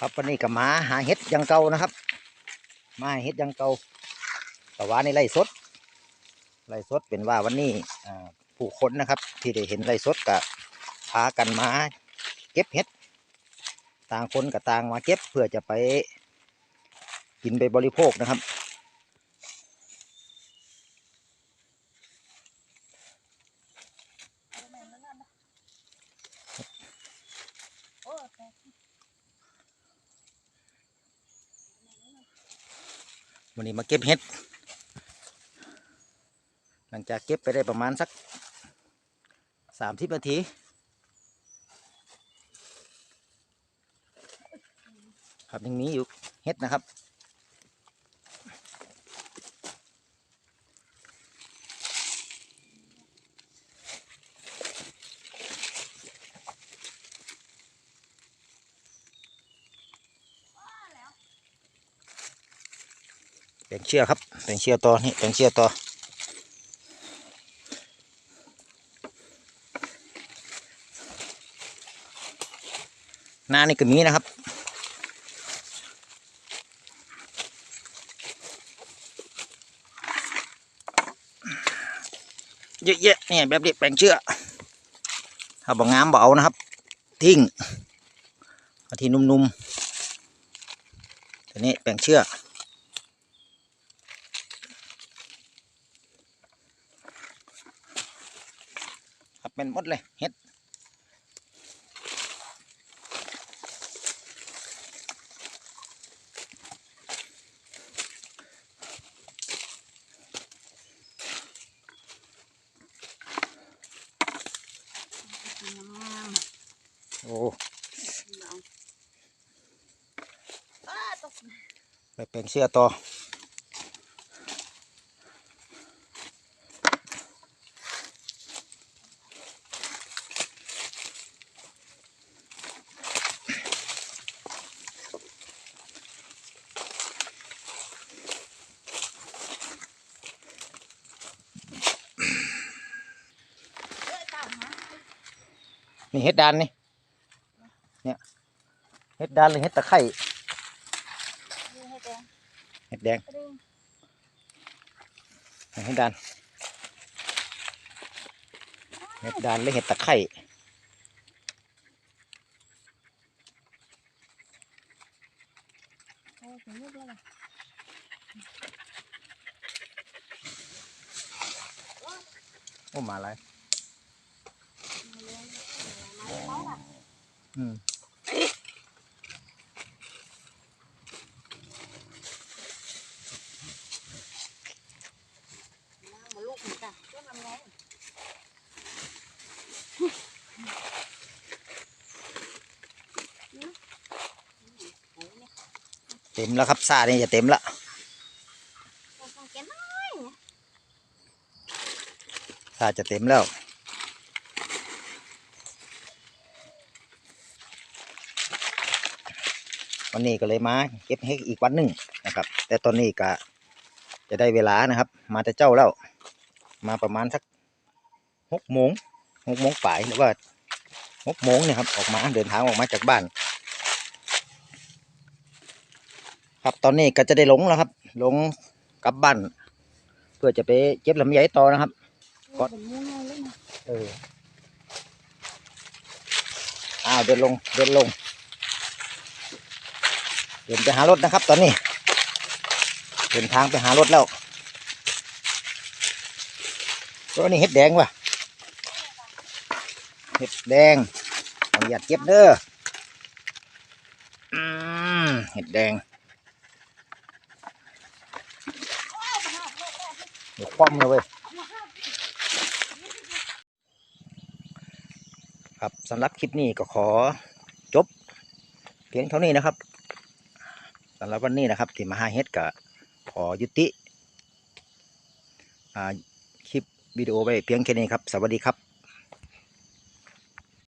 ครับวันนี้กับมาหาเห็ดยังเก่านะครับ มาเห็ดยังเก่าแต่ว่าในไร่สดไร่สดเป็นว่าวันนี้ผู้คนนะครับ ที่ได้เห็นไร่สดกับพากันมาเก็บเห็ด ต่างคนกับต่างมาเก็บเพื่อจะไปกินไปบริโภคนะครับ วันนี้มาเก็บเห็ด หลังจากเก็บไปได้ประมาณสักสามสิบนาที ครับยังมีอยู่เห็ดนะครับ แบ่งเชือกครับแบ่งเชือกต่อนี่แบ่งเชือกต่อหน้านี่ก็มีนะครับเยอะแยะเนี่ยแบบนี้แบ่งเชือกถ้าบอกงามบอกเอานะครับ ทิ้งที่นุ่มๆทีนี้แบ่งเชือก ครับ เป็นหมดเลยเห็ดโอ้ไปเป็นเสื้อต่อ นี่เห็ดดานนี่ เนี่ยเห็ดดานหรือเห็ดตะไคร่เห็ดแดงเห็ดดานเห็ดดานหรือเห็ดตะไคร่โอ้มาอะไร อืมลูกมันจ้ะก็ทำไงเต็มแล้วครับซานี่จะเต็มละต้องแกน้อยซาจะเต็มแล้ว วันนี้ก็เลยมาเก็บเห็ดอีกวันหนึ่งนะครับ แต่ตอนนี้ก็จะได้เวลานะครับ มาแต่เจ้าแล้วมาประมาณสักหกโมงหกโมงป่ายหรือว่าหกโมงเนี่ยครับออกมาเดินทางออกมาจากบ้าน ครับตอนนี้ก็จะได้ลงแล้วครับลงกลับบ้านเพื่อจะไปเก็บลำไยต่อนะครับก็เป็นมูน้อยเลยนะเอออ้าวเดินลงเดินลง เดินไปหารถนะครับ ตอนนี้เดินทางไปหารถแล้วตัวนี้เห็ดแดงว่ะเห็ดแดงเอาหยัดเก็บเด้ออืมเห็ดแดงเดี๋ยวคว่ำเลยเว้ยครับสำหรับคลิปนี้ก็ขอจบ เพียงเท่านี้นะครับ สำหรับวันนี้นะครับ ที่มาหาเฮ็ดก็ขอยุติคลิปวิดีโอไปเพียงแค่นี้ครับ สวัสดีครับ